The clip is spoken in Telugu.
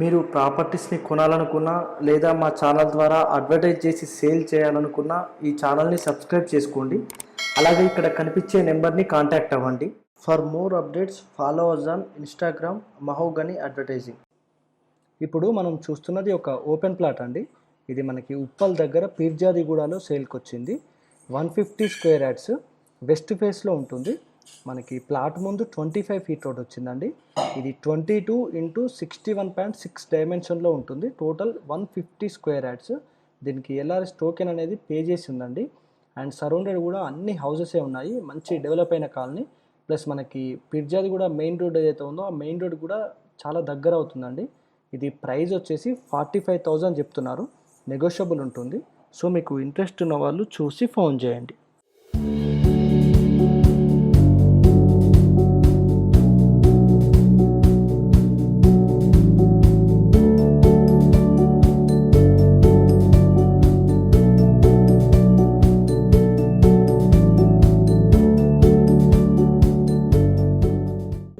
మీరు ప్రాపర్టీస్ని కొనాలనుకున్నా లేదా మా ఛానల్ ద్వారా అడ్వర్టైజ్ చేసి సేల్ చేయాలనుకున్నా ఈ ఛానల్ని సబ్స్క్రైబ్ చేసుకోండి. అలాగే ఇక్కడ కనిపించే నెంబర్ని కాంటాక్ట్ అవ్వండి. For more updates follow us on Instagram Mahogany advertising ఇప్పుడు మనం చూస్తున్నది ఒక ఓపెన్ ప్లాట్ అండి. ఇది మనకి ఉప్పల్ దగ్గర పీర్జాదిగూడలో సేల్కి వచ్చింది one fifty square yards west ఫేస్లో ఉంటుంది. మనకి ప్లాట్ ముందు ట్వంటీ ఫైవ్ ఫీట్ రోడ్ వచ్చిందండి. ఇది twenty two into sixty one point six డైమెన్షన్లో ఉంటుంది. Total one fifty square yards. దీనికి ఎల్ఆర్ఎస్ టోకెన్ అనేది పే చేసి ఉందండి. అండ్ సరౌండెడ్ కూడా అన్ని హౌసెసే ఉన్నాయి. మంచి డెవలప్ అయిన కాలనీ. ప్లస్ మనకి పిర్జాది కూడా మెయిన్ రోడ్ ఏదైతే ఉందో ఆ మెయిన్ రోడ్ కూడా చాలా దగ్గర అవుతుందండి. ఇది ప్రైస్ వచ్చేసి ఫార్టీ ఫైవ్ థౌజండ్ చెప్తున్నారు. నెగోషియబుల్ ఉంటుంది. సో మీకు ఇంట్రెస్ట్ ఉన్న వాళ్ళు చూసి ఫోన్ చేయండి.